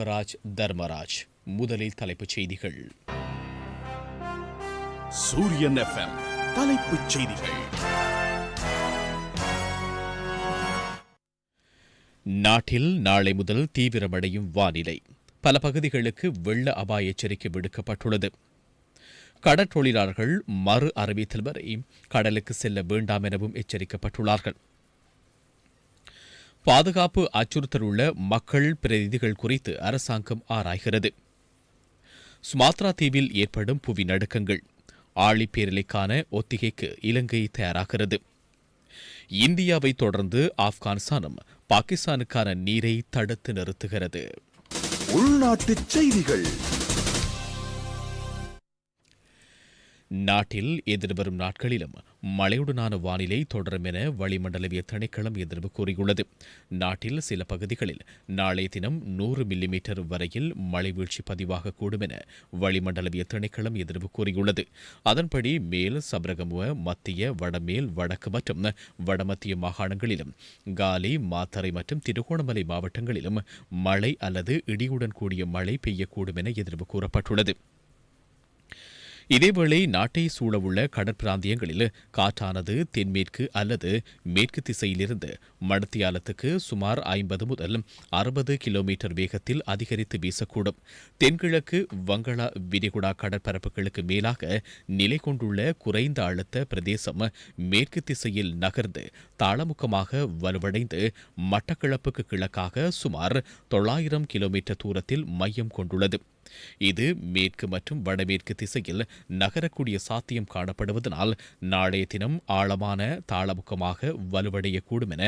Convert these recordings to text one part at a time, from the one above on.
ராஜ் தர்மராஜ். முதலில் தலைப்புச் செய்திகள். சூரியன் எஃப்எம் தலைப்புச் செய்திகள். நாட்டில் நாளை முதல் தீவிரமடையும் வானிலை. பல பகுதிகளுக்கு வெள்ள அபாய எச்சரிக்கை விடுக்கப்பட்டுள்ளது. கடற்றொழிலாளர்கள் மறு அறிவித்தல் வரை கடலுக்கு செல்ல வேண்டாம் எனவும் எச்சரிக்கப்பட்டுள்ளார்கள். பாதுகாப்பு அச்சுறுத்தல் உள்ள மக்கள் பிரதிநிதிகள் குறித்து அரசாங்கம் ஆராய்கிறது. சுமாத்ரா தீவில் ஏற்படும் புவி நடுக்கங்கள் ஆழிப்பேரலைக்கான ஒத்திகைக்கு இலங்கை தயாராகிறது. இந்தியாவை தொடர்ந்து ஆப்கானிஸ்தானும் பாகிஸ்தானுக்கான நீரை தடுத்து நிறுத்துகிறது. உள்நாட்டுச் செய்திகள். நாட்டில் எதிர்வரும் நாட்களிலும் மழையுடனான வானிலை தொடரும் என வளிமண்டலவிய திணைக்களம் எதிர்வு கூறியுள்ளது. நாட்டில் சில பகுதிகளில் நாளைய தினம் நூறு மில்லிமீட்டர் வரையில் மழை வீழ்ச்சி பதிவாகக்கூடும் என வளிமண்டலவிய திணைக்களம் எதிர்வு கூறியுள்ளது. அதன்படி மேல் சபரகமுவ மத்திய வடமேல் வடக்கு மற்றும் வடமத்திய மாகாணங்களிலும் காலி மாத்தறை மற்றும் திருகோணமலை மாவட்டங்களிலும் மழை அல்லது இடியுடன் கூடிய மழை பெய்யக்கூடும் என எதிர்வு கூறப்பட்டுள்ளது. இதேவேளை நாட்டை சூழவுள்ள கடற்பிராந்தியங்களில் காற்றானது தென்மேற்கு அல்லது மேற்கு திசையிலிருந்து மடத்தியாலத்துக்கு சுமார் ஐம்பது முதல் அறுபது கிலோமீட்டர் வேகத்தில் அதிகரித்து வீசக்கூடும். தென்கிழக்கு வங்களா விரிகுடா கடற்பரப்புகளுக்கு மேலாக நிலை கொண்டுள்ள குறைந்த அழுத்த பிரதேசம் மேற்கு திசையில் நகர்ந்து தாளமுக்கமாக வலுவடைந்து மட்டக்கிழப்புக்கு கிழக்காக சுமார் தொள்ளாயிரம் கிலோமீட்டர் தூரத்தில் மையம் கொண்டுள்ளது. இது மேற்கு மற்றும் வடமேற்கு திசையில் நகரக்கூடிய சாத்தியம் காணப்படுவதனால் நாளைய தினம் ஆழமான தாளமுக்கமாக வலுவடையக்கூடும் என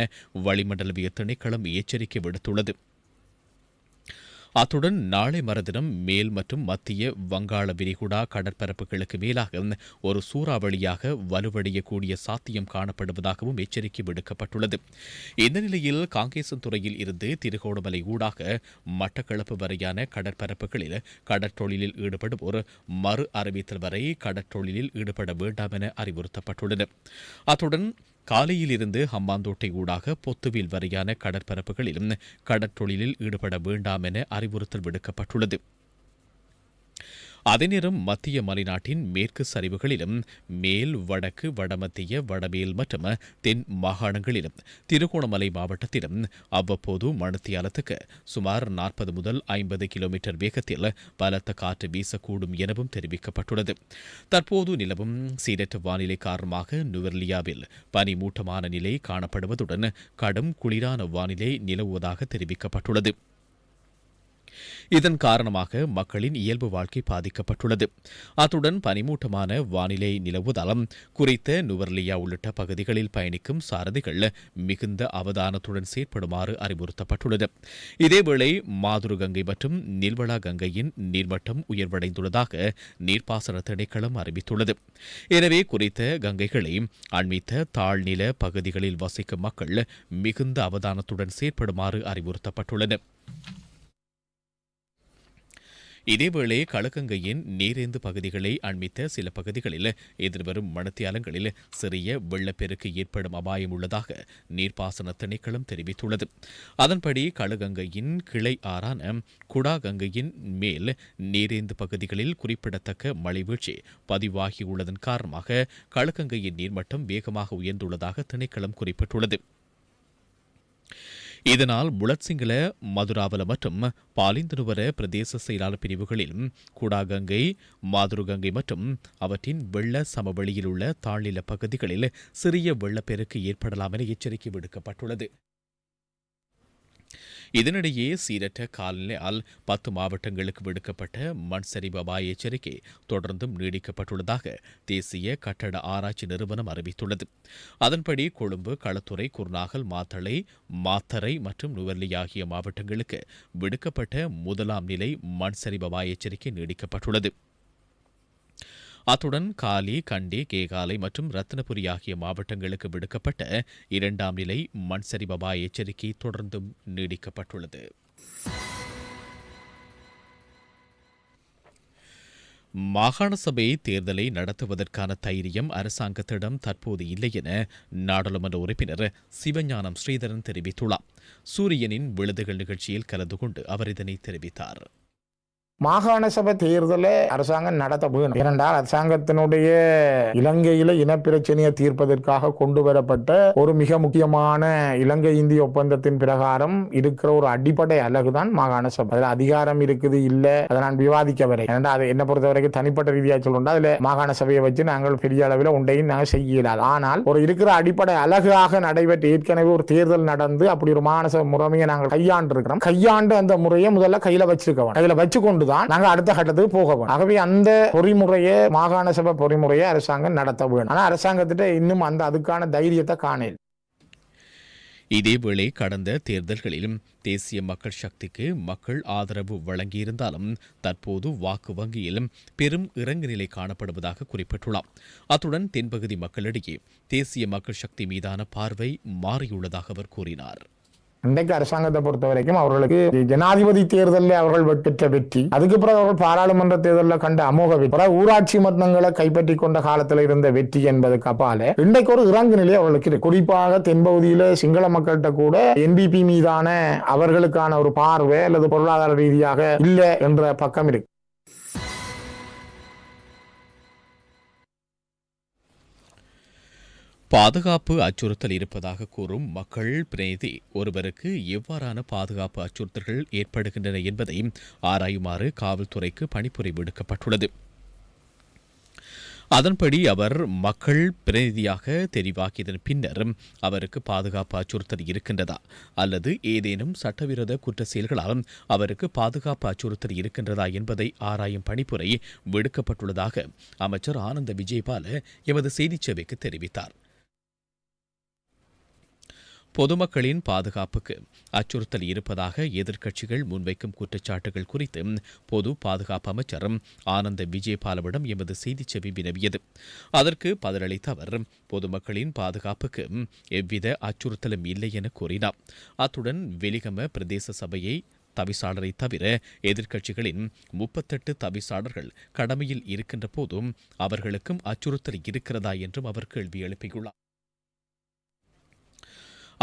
வளிமண்டலவிய திணைக்களம் எச்சரிக்கை விடுத்துள்ளது. அத்துடன் நாளை மறுதினம் மேல் மற்றும் மத்திய வங்காள விரிகுடா கடற்பரப்புகளுக்கு மேலாக ஒரு சூறாவளியாக வலுவடையக்கூடிய சாத்தியம் காணப்படுவதாகவும் எச்சரிக்கை விடுக்கப்பட்டுள்ளது. இந்த நிலையில் காங்கேசன்துறையில் இருந்து திருகோணமலை ஊடாக மட்டக்களப்பு வரையான கடற்பரப்புகளில் கடற்றொழிலில் ஒரு மறு அறிவித்தல் வரை கடற்றொழிலில் ஈடுபட வேண்டாம் என அறிவுறுத்தப்பட்டுள்ளது. அத்துடன் காலையில் இருந்து ஹம்பாந்தோட்டை ஊடாக பொத்துவில் வரையான கடற்பரப்புகளிலும் கடற்றொழிலில் ஈடுபட வேண்டாம் என அறிவுறுத்தல் விடுக்கப்பட்டுள்ளது. அதே நேரம் மத்திய மலைநாட்டின் மேற்கு சரிவுகளிலும் மேல் வடக்கு வடமத்திய வடமேல் மற்றும் தென் மாகாணங்களிலும் திருகோணமலை மாவட்டத்திலும் அவ்வப்போது மணத்தியாலத்துக்கு சுமார் நாற்பது முதல் ஐம்பது கிலோமீட்டர் வேகத்தில் பலத்த காற்று வீசக்கூடும் எனவும் தெரிவிக்கப்பட்டுள்ளது. தற்போது நிலவும் சீரற்ற வானிலை காரணமாக நுவர்லியாவில் பனிமூட்டமான நிலை காணப்படுவதுடன் கடும் குளிரான வானிலை நிலவுவதாக தெரிவிக்கப்பட்டுள்ளது. இதன் காரணமாக மக்களின் இயல்பு வாழ்க்கை பாதிக்கப்பட்டுள்ளது. அத்துடன் பனிமூட்டமான வானிலை நிலவுதளம் குறித்த நுவர்லியா உள்ளிட்ட பகுதிகளில் பயணிக்கும் சாரதிகள் மிகுந்த அவதானத்துடன் செயற்படுமாறு அறிவுறுத்தப்பட்டுள்ளது. இதேவேளை மாதுருகங்கை மற்றும் நீர்வளா கங்கையின் நீர்மட்டம் உயர்வடைந்துள்ளதாக நீர்ப்பாசன திணைக்களம் அறிவித்துள்ளது. எனவே குறித்த கங்கைகளை அண்மித்த தாழ்நில பகுதிகளில் வசிக்கும் மக்கள் மிகுந்த அவதானத்துடன் செயற்படுமாறு அறிவுறுத்தப்பட்டுள்ளது இதேவேளை களக்கங்கையின் நீரேந்து பகுதிகளை அண்மித்த சில பகுதிகளில் எதிர்வரும் மணத்தியாலங்களில் சிறிய வெள்ளப்பெருக்கு ஏற்படும் அபாயம் உள்ளதாக நீர்ப்பாசன திணைக்களம் தெரிவித்துள்ளது. அதன்படி களகங்கையின் கிளை ஆறான குடாகங்கையின் மேல் நீரேந்து பகுதிகளில் குறிப்பிடத்தக்க மழைவீழ்ச்சி பதிவாகியுள்ளதன் காரணமாக களக்கங்கையின் நீர்மட்டம் வேகமாக உயர்ந்துள்ளதாக திணைக்களம் குறிப்பிட்டுள்ளது. இதனால் முளட்சிங்கள மதுராவல மற்றும் பாலிந்தனுவர பிரதேச செயலாளர் பிரிவுகளில் கூடாகங்கை மாதுருகங்கை மற்றும் அவற்றின் வெள்ள சமவெளியில் உள்ள தாழ்நில பகுதிகளில் சிறிய வெள்ளப்பெருக்கு ஏற்படலாம் என எச்சரிக்கை விடுக்கப்பட்டுள்ளது. இதனிடையே சீரற்ற காலநிலையால் பத்து மாவட்டங்களுக்கு விடுக்கப்பட்ட மண் சரிவு அபாய எச்சரிக்கை தொடர்ந்தும் நீடிக்கப்பட்டுள்ளதாக தேசிய கட்டட ஆராய்ச்சி நிறுவனம் அறிவித்துள்ளது. அதன்படி கொழும்பு களத்துறை குர்நாகல் மாத்தளை மாத்தரை மற்றும் நுவர்லி ஆகிய மாவட்டங்களுக்கு விடுக்கப்பட்ட முதலாம் நிலை மண் சரிவு அபாய எச்சரிக்கை நீடிக்கப்பட்டுள்ளது. அத்துடன் காலி கண்டி கேகாலை மற்றும் ரத்னபுரி ஆகிய மாவட்டங்களுக்கு விடுக்கப்பட்ட இரண்டாம் நிலை மண் அபாய எச்சரிக்கை தொடர்ந்தும் நீடிக்கப்பட்டுள்ளது. மாகாண சபை தேர்தலை நடத்துவதற்கான தைரியம் அரசாங்கத்திடம் தற்போது இல்லை என நாடாளுமன்ற உறுப்பினர் சிவஞானம் ஸ்ரீதரன் தெரிவித்துள்ளார். சூரியனின் விழுதுகள் நிகழ்ச்சியில் கலந்து கொண்டு அவர் இதனை தெரிவித்தார். மாகாண சபை தேர்தலை அரசாங்கம் நடத்த வேணும் ஏனென்றால் அரசாங்கத்தினுடைய இலங்கையில இனப்பிரச்சனையை தீர்ப்பதற்காக கொண்டு வரப்பட்ட ஒரு மிக முக்கியமான இலங்கை இந்திய ஒப்பந்தத்தின் பிரகாரம் இருக்கிற ஒரு அடிப்படை அழகுதான் மாகாண சபை. அதில் அதிகாரம் இருக்குது இல்ல அதை நான் விவாதிக்க வரேன் ஏனென்றால் அது என்ன பொறுத்த வரைக்கும் தனிப்பட்ட ரீதியாக சொல்லணும்னா அதுல மாகாண சபையை வச்சு நாங்கள் பெரிய அளவில் ஒன்றையும் நாங்கள் செய்ய ஆனால் ஒரு இருக்கிற அடிப்படை அழகாக நடைபெற்ற ஏற்கனவே ஒரு தேர்தல் நடந்து அப்படி ஒரு மாகாண சபை முறைமையை நாங்கள் கையாண்டு இருக்கிறோம் கையாண்டு அந்த முறையை முதல்ல கையில வச்சிருக்கோம் கையில வச்சுக்கொண்டு தான் நாங்க அடுத்த கட்டத்துக்கு போக வேண்டும் ஆகவே அந்த பொறிமுறையை மாகாண சபை பொறிமுறையை அரசாங்கம் நடத்த வேண்டும் ஆனா அரசாங்கத்திட்ட இன்னும் அந்த அதுக்கான தைரியத்தை காணல இதேவேளை கடந்த தேர்தல்களிலும் தேசிய மக்கள் சக்திக்கு மக்கள் ஆதரவு வழங்கியிருந்தாலும் தற்போது வாக்கு வங்கியிலும் பெரும் இறங்கு நிலை காணப்படுவதாக குறிப்பிட்டுள்ளார் அத்துடன் தென்பகுதி மக்களிடையே தேசிய மக்கள் சக்தி மீதான பார்வை மாறியுள்ளதாக அவர் கூறினார். இன்றைக்கு அரசாங்கத்தை பொறுத்த வரைக்கும் அவர்களுக்கு ஜனாதிபதி தேர்தலில் அவர்கள் பெற்ற வெற்றி. அதுக்கு பிறகு அவர்கள் பாராளுமன்ற தேர்தலில் கண்ட அமோக வெற்றி. ஊராட்சி மன்றங்களை கைப்பற்றி கொண்ட காலத்தில் இருந்த வெற்றி என்பதுக்கு அப்பால இன்றைக்கு ஒரு இறங்கு நிலை அவர்களுக்கு இருக்கு. குறிப்பாக தென்பகுதியில சிங்கள மக்கள்கிட்ட கூட என்பிபி மீதான அவர்களுக்கான ஒரு பார்வை அல்லது பொருளாதார ரீதியாக இல்லை என்ற பக்கம் இருக்கு. பாதுகாப்பு அச்சுறுத்தல் இருப்பதாக கூறும் மக்கள் பிரதிநிதி ஒருவருக்கு எவ்வாறான பாதுகாப்பு அச்சுறுத்தல்கள் ஏற்படுகின்றன என்பதை ஆராயுமாறு காவல்துறைக்கு பணிப்புரை விடுக்கப்பட்டுள்ளது அதன்படி அவர் மக்கள் பிரதிநிதியாக தெரிவாக்கியதன் பின்னர் அவருக்கு பாதுகாப்பு அச்சுறுத்தல் இருக்கின்றதா அல்லது ஏதேனும் சட்டவிரோத குற்ற செயல்களால் அவருக்கு பாதுகாப்பு அச்சுறுத்தல் இருக்கின்றதா என்பதை ஆராயும் பணிப்புரை விடுக்கப்பட்டுள்ளதாக அமைச்சர் ஆனந்த விஜயபால எமது செய்திச் சேவைக்கு தெரிவித்தார். பொதுமக்களின் பாதுகாப்புக்கு அச்சுறுத்தல் இருப்பதாக எதிர்க்கட்சிகள் முன்வைக்கும் குற்றச்சாட்டுகள் குறித்து பொது பாதுகாப்பு அமைச்சர் ஆனந்த விஜயபாலவிடம் எமது செய்தி செவி வினவியது. அதற்கு பதிலளித்த அவர் பொதுமக்களின் பாதுகாப்புக்கு எவ்வித அச்சுறுத்தலும் இல்லை என கூறினார். அத்துடன் வெலிகம பிரதேச சபையை தவிசாளரை தவிர எதிர்க்கட்சிகளின் முப்பத்தெட்டு தவிசாளர்கள் கடமையில் இருக்கின்ற போதும் அவர்களுக்கும் அச்சுறுத்தல் இருக்கிறதா என்றும் அவர் கேள்வி எழுப்பியுள்ளார்.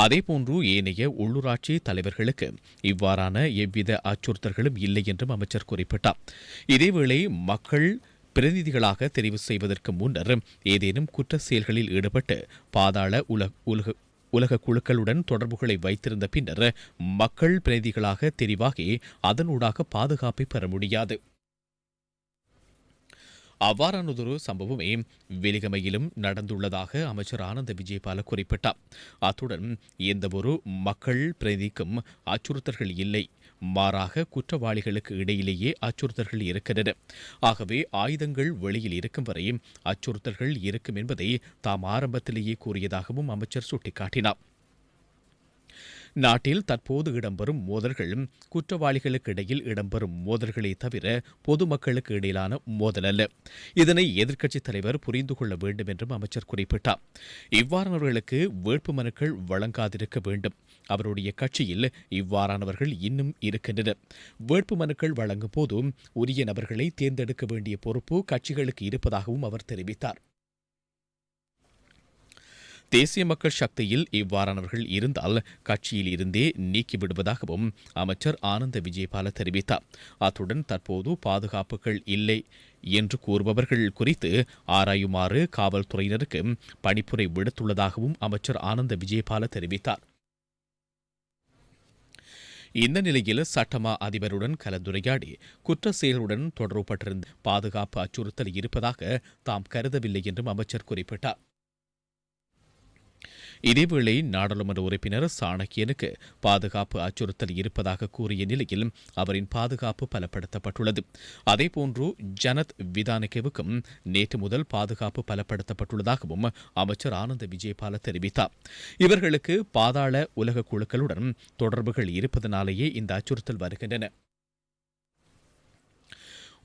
அதேபோன்று ஏனைய உள்ளூராட்சி தலைவர்களுக்கு இவ்வாறான எவ்வித அச்சுறுத்தல்களும் இல்லை என்றும் அமைச்சர் குறிப்பிட்டார். இதேவேளை மக்கள் பிரதிநிதிகளாக தெரிவு செய்வதற்கு முன்னர் ஏதேனும் குற்ற செயல்களில் ஈடுபட்டு பாதாள உலக உலக உலக குழுக்களுடன் தொடர்புகளை வைத்திருந்த பின்னர் மக்கள் பிரதிநிதிகளாக தெரிவாகி அதனூடாக பாதுகாப்பை பெற முடியாது. அவ்வாறானதொரு சம்பவமே வெலிகமையிலும் நடந்துள்ளதாக அமைச்சர் ஆனந்த விஜயபால குறிப்பிட்டார். அத்துடன் எந்தவொரு மக்கள் பிரதிக்கும் அச்சுறுத்தல்கள் இல்லை. மாறாக குற்றவாளிகளுக்கு இடையிலேயே அச்சுறுத்தல்கள் இருக்கின்றன. ஆகவே ஆயுதங்கள் வெளியில் இருக்கும் வரை அச்சுறுத்தல்கள் இருக்கும் என்பதை தாம் ஆரம்பத்திலேயே கூறியதாகவும் அமைச்சர் சுட்டிக்காட்டினார். நாட்டில் தற்போது இடம்பெறும் மோதல்கள் குற்றவாளிகளுக்கு இடையில் இடம்பெறும் மோதல்களை தவிர பொதுமக்களுக்கு இடையிலான மோதல் அல்ல. இதனை எதிர்க்கட்சித் தலைவர் புரிந்து கொள்ள வேண்டும் என்றும் அமைச்சர் குறிப்பிட்டார். இவ்வாறானவர்களுக்கு வேட்புமனுக்கள் வழங்காதிருக்க வேண்டும். அவருடைய கட்சியில் இவ்வாறானவர்கள் இன்னும் இருக்கின்றனர். வேட்புமனுக்கள் வழங்கும் போதும் உரிய நபர்களை தேர்ந்தெடுக்க வேண்டிய பொறுப்பு கட்சிகளுக்கு இருப்பதாகவும் அவர் தெரிவித்தார். தேசிய மக்கள் சக்தியில் இவ்வாறானவர்கள் இருந்தால் கட்சியில் இருந்தே நீக்கிவிடுவதாகவும் அமைச்சர் ஆனந்த விஜயபால தெரிவித்தார். அத்துடன் தற்போது பாதுகாப்புகள் இல்லை என்று கூறுபவர்கள் குறித்து ஆராயுமாறு காவல்துறையினருக்கு பணிப்புரை விடுத்துள்ளதாகவும் அமைச்சர் ஆனந்த விஜயபால தெரிவித்தார். இந்த நிலையில் சட்டமா அதிபருடன் கலந்துரையாடி குற்ற செயலுடன் தொடர்புபட்டிருந்த பாதுகாப்பு அச்சுறுத்தல் இருப்பதாக தாம் கருதவில்லை என்றும் அமைச்சர் குறிப்பிட்டார். இதேவேளை நாடாளுமன்ற உறுப்பினர் சாணக்கியனுக்கு பாதுகாப்பு அச்சுறுத்தல் இருப்பதாக கூறிய நிலையில் அவரின் பாதுகாப்பு பலப்படுத்தப்பட்டுள்ளது. அதேபோன்று ஜனத் விதானகேவுக்கும் நேற்று முதல் பாதுகாப்பு பலப்படுத்தப்பட்டுள்ளதாகவும் அமைச்சர் ஆனந்த விஜயபால தெரிவித்தார். இவர்களுக்கு பாதாள உலக குழுக்களுடன் தொடர்புகள் இருப்பதனாலேயே இந்த அச்சுறுத்தல் வருகின்றன.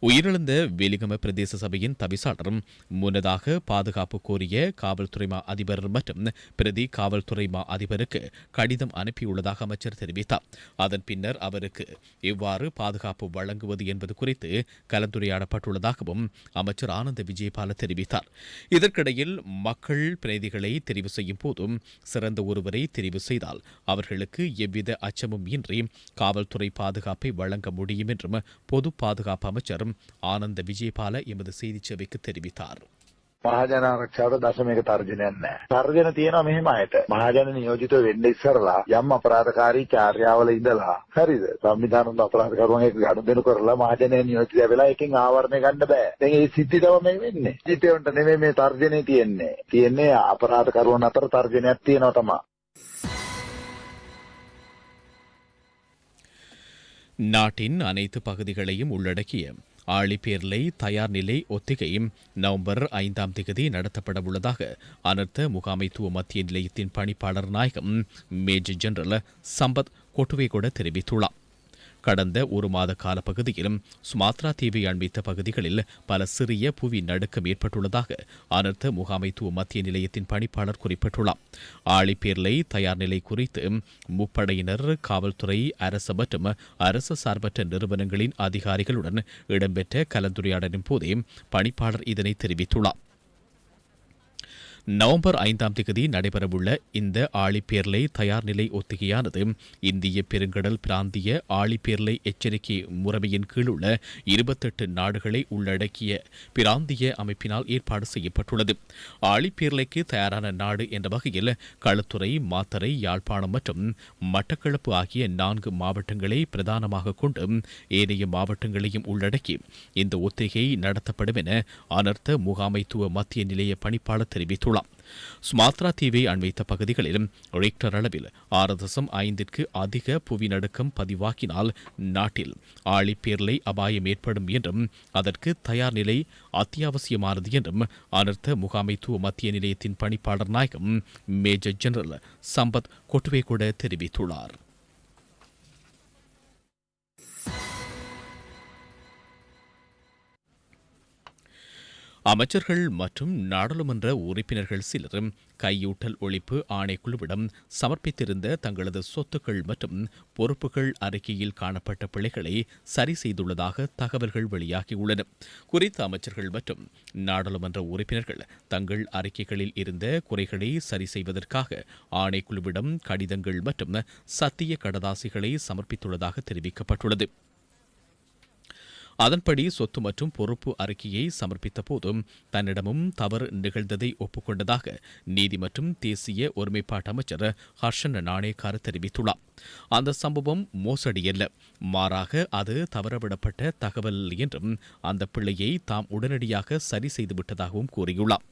உயிரிழந்த வெலிகம பிரதேச சபையின் தவிசாளரும் முன்னதாக பாதுகாப்பு கோரிய காவல்துறை மா அதிபர் மற்றும் பிரதி காவல்துறை மா அதிபருக்கு கடிதம் அனுப்பியுள்ளதாக அமைச்சர் தெரிவித்தார். அதன் பின்னர் அவருக்கு எவ்வாறு பாதுகாப்பு வழங்குவது என்பது குறித்து கலந்துரையாடப்பட்டுள்ளதாகவும் அமைச்சர் ஆனந்த விஜயபால தெரிவித்தார். இதற்கிடையில் மக்கள் பிரதிகளை தெரிவு செய்யும் போதும் சிறந்த ஒருவரை தெரிவு செய்தால் அவர்களுக்கு எவ்வித அச்சமும் இன்றி காவல்துறை பாதுகாப்பை வழங்க முடியும் என்றும் பொது பாதுகாப்பு அமைச்சர் ஆனந்த விஜயபால எமது செய்திச் சேவைக்கு தெரிவித்தார் මහජන ආරක්ෂාවට දශමයක තර්ජනයක් නැහැ. තර්ජන තියෙනවා මෙහෙම අයට. මහජන නියෝජිතව වෙන්න ඉස්සරලා යම් අපරාධකාරී චාර්යාවල ඉඳලා හරිද? සංවිධානවල අපරාධකරුවන් එක්ක ගනුදෙනු කරලා මහජනය නියෝජිතය වෙලා එකෙන් ආවරණය ගන්න බෑ. දැන් ඒ සිද්ධි තමයි මේ වෙන්නේ. ජීවිතේන්ට නෙමෙයි මේ තර්ජනේ තියෙන්නේ. තියෙන්නේ අපරාධකරුවන් අතර තර්ජනයක් තියෙනවා තමයි. நாட்டின் அனைத்து பகுதிகளையும் உள்ளடக்கிய ஆழிப்பேர்லை தயார் நிலை ஒத்திகை நவம்பர் ஐந்தாம் தேதி நடத்தப்படவுள்ளதாக அனர்த்த முகாமைத்துவ மத்திய நிலையத்தின் பணிப்பாளர் நாயகம் மேஜர் ஜெனரல் சம்பத் கொட்டுவேகொட தெரிவித்துள்ளார். கடந்த ஒரு மாத கால பகுதியிலும் சுமாத்ரா தீவை அண்மித்த பகுதிகளில் பல சிறிய புவி நடுக்கம் ஏற்பட்டுள்ளதாக அனர்த்த முகாமைத்துவ மத்திய நிலையத்தின் பணிப்பாளர் குறிப்பிட்டுள்ளார். ஆழிப்பேர்லை தயார் நிலை குறித்து முப்படையினர் காவல்துறை அரசு மற்றும் அரசு சார்பற்ற நிறுவனங்களின் அதிகாரிகளுடன் இடம்பெற்ற கலந்துரையாடலின் போதே பணிப்பாளர் இதனை தெரிவித்துள்ளார். நவம்பர் ஐந்தாம் தேதி நடைபெறவுள்ள இந்த ஆழிப்பேர்லை தயார் நிலை ஒத்திகையானது இந்திய பெருங்கடல் பிராந்திய ஆழிப்பேர்லை எச்சரிக்கை முறைமையின் கீழ் உள்ள இருபத்தெட்டு நாடுகளை உள்ளடக்கிய பிராந்திய அமைப்பினால் ஏற்பாடு செய்யப்பட்டுள்ளது. ஆழிப்பேர்லைக்கு தயாரான நாடு என்ற வகையில் களுத்துறை மாத்தறை யாழ்ப்பாணம் மற்றும் மட்டக்களப்பு ஆகிய நான்கு மாவட்டங்களை பிரதானமாக கொண்டு ஏனைய மாவட்டங்களையும் உள்ளடக்கி இந்த ஒத்திகை நடத்தப்படும் என அனர்த்த முகாமைத்துவ மத்திய நிலைய பணிப்பாளர் தெரிவித்துள்ளார். சுமாத்ரா தீவை அண்மைத்த பகுதிகளிலும் ரிக்டர் அளவில் ஆறு தசம் ஐந்திற்கு அதிக புவி நடுக்கம் பதிவாக்கினால் நாட்டில் ஆழிப்பேர்லை அபாயம் ஏற்படும் என்றும் அதற்கு தயார் நிலை அத்தியாவசியமானது என்றும் அனர்த்த முகாமைத்துவ மத்திய நிலையத்தின் பணிப்பாளர் நாயகம் மேஜர் ஜெனரல் சம்பத் கொட்டுவே கூட தெரிவித்துள்ளார். அமைச்சர்கள் மற்றும் நாடாளுமன்ற உறுப்பினர்கள் சிலரும் கையூட்டல் ஒழிப்பு ஆணைக்குழுவிடம் சமர்ப்பித்திருந்த தங்களது சொத்துக்கள் மற்றும் பொறுப்புகள் அறிக்கையில் காணப்பட்ட பிழைகளை சரி செய்துள்ளதாக தகவல்கள் வெளியாகியுள்ளன. குறித்த அமைச்சர்கள் மற்றும் நாடாளுமன்ற உறுப்பினர்கள் தங்கள் அறிக்கைகளில் இருந்த குறைகளை சரி செய்வதற்காக ஆணைக்குழுவிடம் கடிதங்கள் மற்றும் சத்திய கடதாசிகளை சமர்ப்பித்துள்ளதாக தெரிவிக்கப்பட்டுள்ளது. அதன்படி சொத்து மற்றும் பொறுப்பு அறிக்கையை சமர்ப்பித்த போதும் தன்னிடமும் தவறு நிகழ்ந்ததை ஒப்புக்கொண்டதாக நீதி மற்றும் தேசிய ஒருமைப்பாட்டு அமைச்சர் ஹர்ஷன் நாணேக்கார் தெரிவித்துள்ளார். அந்த சம்பவம் மோசடியல்ல. மாறாக அது தவறவிடப்பட்ட தகவல் என்றும் அந்த பிள்ளையை தாம் உடனடியாக சரி செய்துவிட்டதாகவும் கூறியுள்ளார்.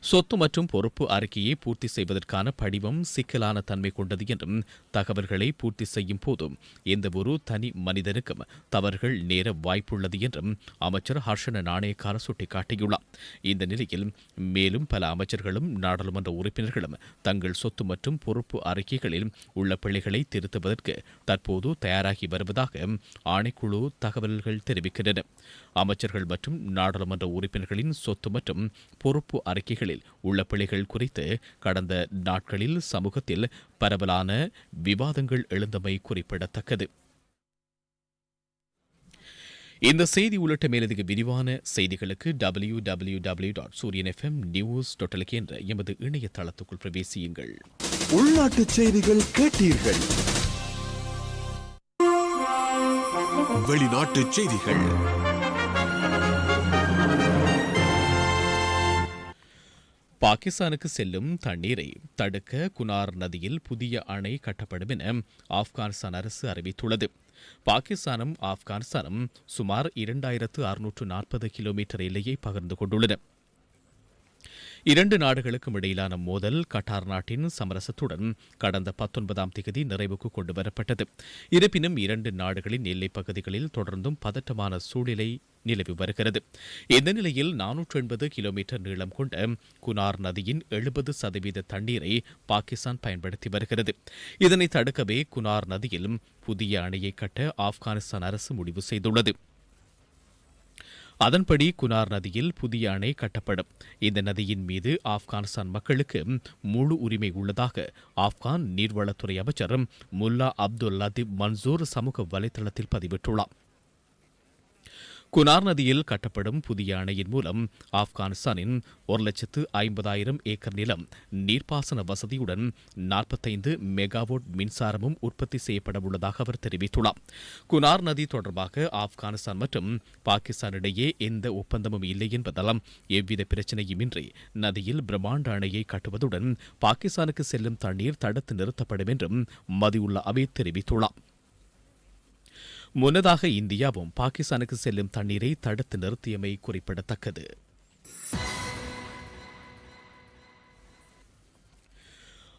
சொத்து மற்றும் பொறுப்பு அறிக்கையை பூர்த்தி செய்வதற்கான படிவம் சிக்கலான தன்மை கொண்டது என்றும் தகவல்களை பூர்த்தி செய்யும் போதும் எந்த ஒரு தனி மனிதனுக்கும் தவறுகள் நேர வாய்ப்புள்ளது என்றும் அமைச்சர் ஹர்ஷன நாணயக்கார சுட்டிக்காட்டியுள்ளார். இந்த நிலையில் மேலும் பல அமைச்சர்களும் நாடாளுமன்ற உறுப்பினர்களும் தங்கள் சொத்து மற்றும் பொறுப்பு அறிக்கைகளில் உள்ள பிள்ளைகளை திருத்துவதற்கு தற்போது தயாராகி வருவதாக ஆணைக்குழு தகவல்கள் தெரிவிக்கின்றன. அமைச்சர்கள் மற்றும் நாடாளுமன்ற உறுப்பினர்களின் சொத்து மற்றும் பொறுப்பு அறிக்கைகளில் உள்ள பிழைகள் குறித்து கடந்த நாட்களில் சமூகத்தில் பரவலான விவாதங்கள் எழுந்தமை குறிப்பிடத்தக்கது. இந்த செய்தி உள்ளிட்ட மேலதிக விரிவான செய்திகளுக்கு W W W dot Sooriyan FM news dot என்ற எமது இணையதளத்துக்குள் பிரவேசியுங்கள். உள்நாட்டு செய்திகள் கேட்டீர்கள். வெளிநாட்டு செய்திகள். பாகிஸ்தானுக்கு செல்லும் தண்ணீரை தடுக்க குனார் நதியில் புதிய அணை கட்டப்படும் என ஆப்கானிஸ்தான் அரசு அறிவித்துள்ளது. பாகிஸ்தானும் ஆப்கானிஸ்தானும் சுமார் இரண்டாயிரத்து அறுநூற்று நாற்பது கிலோமீட்டர் எல்லையை பகிர்ந்து கொண்டுள்ளன. இரண்டு நாடுகளுக்கும் இடையிலான மோதல் கட்டார் நாட்டின் சமரசத்துடன் கடந்த பத்தொன்பதாம் தேதி நிறைவுக்கு கொண்டு வரப்பட்டது இருப்பினும் இரண்டு நாடுகளின் எல்லைப் பகுதிகளில் தொடர்ந்தும் பதட்டமான சூழ்நிலை நிலவி வருகிறது. இந்த நிலையில் நானூற்று எண்பது கிலோமீட்டர் நீளம் கொண்ட குனார் நதியின் எழுபது சதவீத தண்ணீரை பாகிஸ்தான் பயன்படுத்தி வருகிறது. இதனை தடுக்கவே குனார் நதியில் புதிய அணையை கட்ட ஆப்கானிஸ்தான் அரசு முடிவு செய்துள்ளது. அதன்படி குனார் நதியில் புதிய அணை கட்டப்படும். இந்த நதியின் மீது ஆப்கானிஸ்தான் மக்களுக்கு முழு உரிமை உள்ளதாக ஆப்கான் நீர்வளத்துறை அமைச்சர் முல்லா அப்துல் லதீப் மன்சூர் சமூக வலைதளத்தில் பதிவிட்டுள்ளார். குனார் நதியில் கட்டப்படும் புதிய அணையின் மூலம் ஆப்கானிஸ்தானின் ஒரு லட்சத்து ஐம்பதாயிரம் ஏக்கர் நிலம் நீர்ப்பாசன வசதியுடன் நாற்பத்தைந்து மெகாவோட் மின்சாரமும் உற்பத்தி செய்யப்பட உள்ளதாக அவர் தெரிவித்துள்ளார். குனார் நதி தொடர்பாக ஆப்கானிஸ்தான் மற்றும் பாகிஸ்தான் இடையே எந்த ஒப்பந்தமும் இல்லை என்பதால் எவ்வித பிரச்சனையுமின்றி நதியில் பிரம்மாண்ட அணையை கட்டுவதுடன் பாகிஸ்தானுக்கு செல்லும் தண்ணீர் தடுத்து நிறுத்தப்படும் என்றும் மதியுள்ள அவை தெரிவித்துள்ளார். முன்னதாக இந்தியாவும் பாகிஸ்தானுக்கு செல்லும் தண்ணீரை தடுத்து நிறுத்தியமை குறிப்பிடத்தக்கது.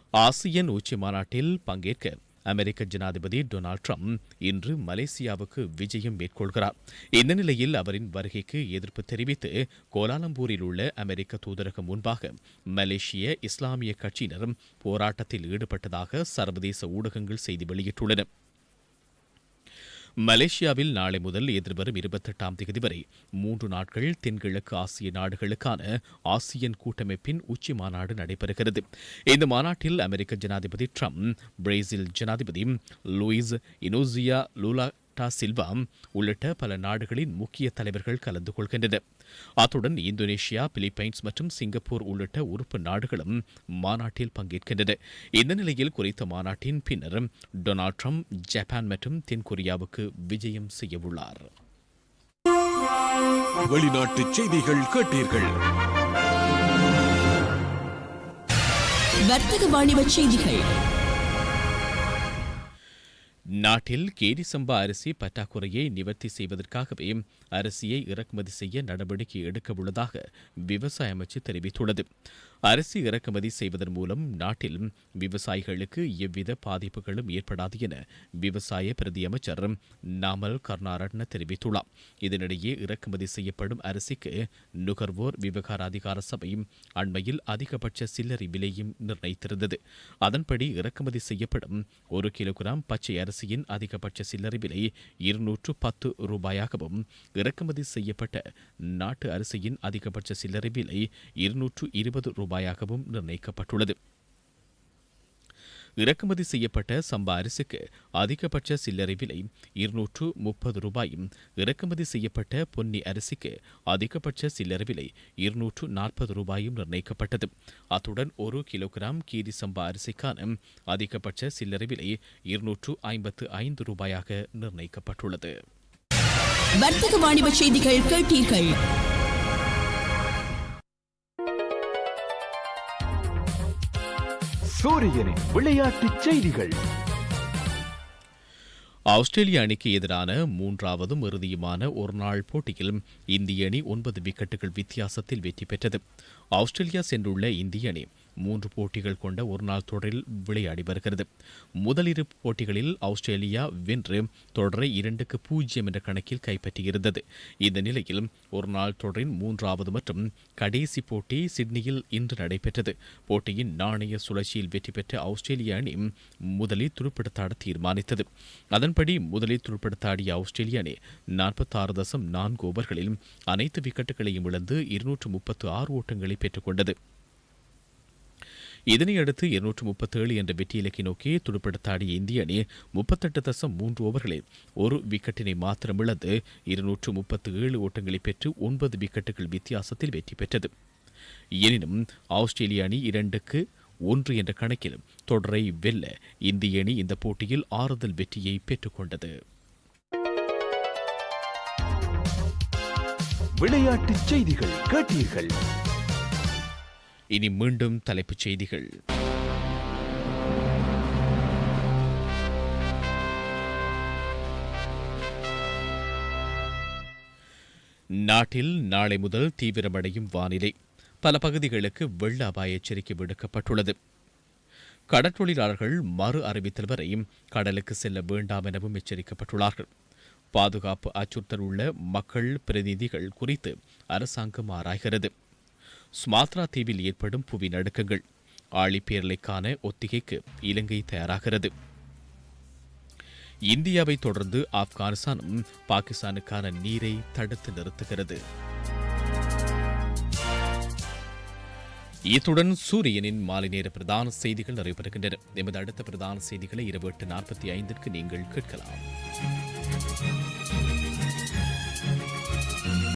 ஆசியன் உச்சி மாநாட்டில் பங்கேற்க அமெரிக்க ஜனாதிபதி டொனால்ட் ட்ரம்ப் இன்று மலேசியாவுக்கு விஜயம் மேற்கொள்கிறார். இந்த நிலையில் அவரின் வருகைக்கு எதிர்ப்பு தெரிவித்து கோலாலம்பூரில் உள்ள அமெரிக்க தூதரகம் முன்பாக மலேசிய இஸ்லாமிய கட்சியினர் போராட்டத்தில் ஈடுபட்டதாக சர்வதேச ஊடகங்கள் செய்தி வெளியிட்டுள்ளன. மலேசியாவில் நாளை முதல் எதிர்வரும் இருபத்தெட்டாம் தேதி வரை மூன்று நாட்கள் தென்கிழக்கு ஆசிய நாடுகளுக்கான ஆசியன் கூட்டமைப்பின் உச்சி மாநாடு நடைபெறுகிறது. இந்த மாநாட்டில் அமெரிக்க ஜனாதிபதி ட்ரம்ப் பிரேசில் ஜனாதிபதி Luis Inacio Lula da Silva உள்ளிட்ட பல நாடுகளின் முக்கிய தலைவர்கள் கலந்து கொள்கின்றனர். அத்துடன் இந்தோனேஷியா பிலிப்பைன்ஸ் மற்றும் சிங்கப்பூர் உள்ளிட்ட உறுப்பு நாடுகளும் மாநாட்டில் பங்கேற்கின்றன. இந்த நிலையில் குறித்த மாநாட்டின் பின்னர் டொனால்ட் ட்ரம்ப் ஜப்பான் மற்றும் தென்கொரியாவுக்கு விஜயம் செய்யவுள்ளார். வெளிநாட்டு செய்திகள் கேட்டீர்கள். வர்த்தக வாணிப செய்திகள். நாட்டில் கேரி சம்பா அரிசி பற்றாக்குறையை நிவர்த்தி செய்வதற்காகவே அரிசியை இறக்குமதி செய்ய நடவடிக்கை எடுக்க உள்ளதாக விவசாய அமைச்சு தெரிவித்துள்ளது. அரிசி இறக்குமதி செய்வதன் மூலம் நாட்டில் விவசாயிகளுக்கு எவ்வித பாதிப்புகளும் ஏற்படாது என விவசாய பிரதியமைச்சர் நாமல் கர்நாரட்ன தெரிவித்துள்ளார். இதனிடையே இறக்குமதி செய்யப்படும் அரிசிக்கு நுகர்வோர் விவகார அதிகார சபை அண்மையில் அதிகபட்ச சில்லறை விலையும் நிர்ணயித்திருந்தது. அதன்படி இறக்குமதி செய்யப்படும் ஒரு கிலோகிராம் பச்சை அரிசியின் அதிகபட்ச சில்லறை விலை இருநூற்று பத்து ரூபாயாகவும் இறக்குமதி செய்யப்பட்ட நாட்டு அரிசியின் அதிகபட்ச சில்லறை விலை இருநூற்று இருபது ரூபாயாகவும் நிர்ணயிக்கப்பட்டுள்ளது. இறக்குமதி செய்யப்பட்ட சம்பா அரிசிக்கு அதிகபட்ச சில்லறை விலை இருநூற்று முப்பது ரூபாயும் இறக்குமதி செய்யப்பட்ட பொன்னி அரிசிக்கு அதிகபட்ச சில்லறை விலை இருநூற்று நாற்பது ரூபாயும் நிர்ணயிக்கப்பட்டது. அத்துடன் ஒரு கிலோகிராம் கீரி சம்பா அரிசிக்கான அதிகபட்ச சில்லறை விலை இருநூற்று ஐம்பத்து ஐந்து ரூபாயாக நிர்ணயிக்கப்பட்டுள்ளது. வர்த்தக வாணிப செய்திகள் கேட்டீர்கள். சூரியனின் விளையாட்டுச் செய்திகள். ஆஸ்திரேலிய அணிக்கு எதிரான மூன்றாவதும் இறுதியுமான ஒருநாள் போட்டியில் இந்திய அணி ஒன்பது விக்கெட்டுகள் வித்தியாசத்தில் வெற்றி பெற்றது. ஆஸ்திரேலியா சென்றுள்ள இந்திய அணி மூன்று போட்டிகள் கொண்ட ஒருநாள் தொடரில் விளையாடி வருகிறது. முதலிரு போட்டிகளில் ஆஸ்திரேலியா வென்று தொடரை இரண்டுக்கு பூஜ்ஜியம் என்ற கணக்கில் கைப்பற்றியிருந்தது. இந்த நிலையில் ஒருநாள் தொடரின் மூன்றாவது மற்றும் கடைசி போட்டி சிட்னியில் இன்று நடைபெற்றது. போட்டியின் நாணய சுழற்சியில் வெற்றி பெற்ற ஆஸ்திரேலிய அணி முதலில் துடுப்படுத்தாட தீர்மானித்தது. அதன்படி முதலில் துடுப்படுத்தாடிய ஆஸ்திரேலிய அணி நாற்பத்தாறு தசம் நான்கு ஓவர்களில் அனைத்து விக்கெட்டுகளையும் இழந்து இருநூற்று முப்பத்து ஆறு ஓட்டங்களை பெற்றுக்கொண்டது இதனையடுத்து இருநூற்று முப்பத்தேழு என்ற வெற்றி இலக்கை நோக்கி துடுப்படுத்தாடிய இந்திய அணி முப்பத்தெட்டு தசம் மூன்று ஓவர்களில் ஒரு விக்கெட்டினை மாத்திரம் இழந்து இருநூற்று முப்பத்து ஏழு ஓட்டங்களை பெற்று ஒன்பது விக்கெட்டுகள் வித்தியாசத்தில் வெற்றி பெற்றது. எனினும் ஆஸ்திரேலிய அணி இரண்டுக்கு ஒன்று என்ற கணக்கில் தொடரை வெல்ல இந்திய அணி இந்த போட்டியில் ஆறுதல் வெற்றியை பெற்றுக்கொண்டது. விளையாட்டுச் செய்திகள் கேட்டீர்கள். இனி மீண்டும் தலைப்புச் செய்திகள். நாட்டில் நாளை முதல் தீவிரமடையும் வானிலை. பல பகுதிகளுக்கு வெள்ள அபாய எச்சரிக்கை விடுக்கப்பட்டுள்ளது. கடற்றொழிலாளர்கள் மறு அறிவித்தல் வரை கடலுக்கு செல்ல வேண்டாம் எனவும் எச்சரிக்கப்பட்டுள்ளார்கள். பாதுகாப்பு அச்சுறுத்தல் உள்ள மக்கள் பிரதிநிதிகள் குறித்து அரசாங்கம் ஆராய்கிறது. சுமாத்ரா தீவில் ஏற்படும் புவி நடுக்கங்கள். ஆழிப்பேரலைக்கான ஒத்திகைக்கு இலங்கை தயாராகிறது. இந்தியாவை தொடர்ந்து ஆப்கானிஸ்தானும் பாகிஸ்தானுக்கான நீரை தடுத்து நிறுத்துகிறது. இத்துடன் சூரியனின் மாலை நேர பிரதான செய்திகள் நிறைவு எமது அடுத்த பிரதான செய்திகளை இரவு எட்டு நாற்பத்தி ஐந்திற்கு நீங்கள் கேட்கலாம்.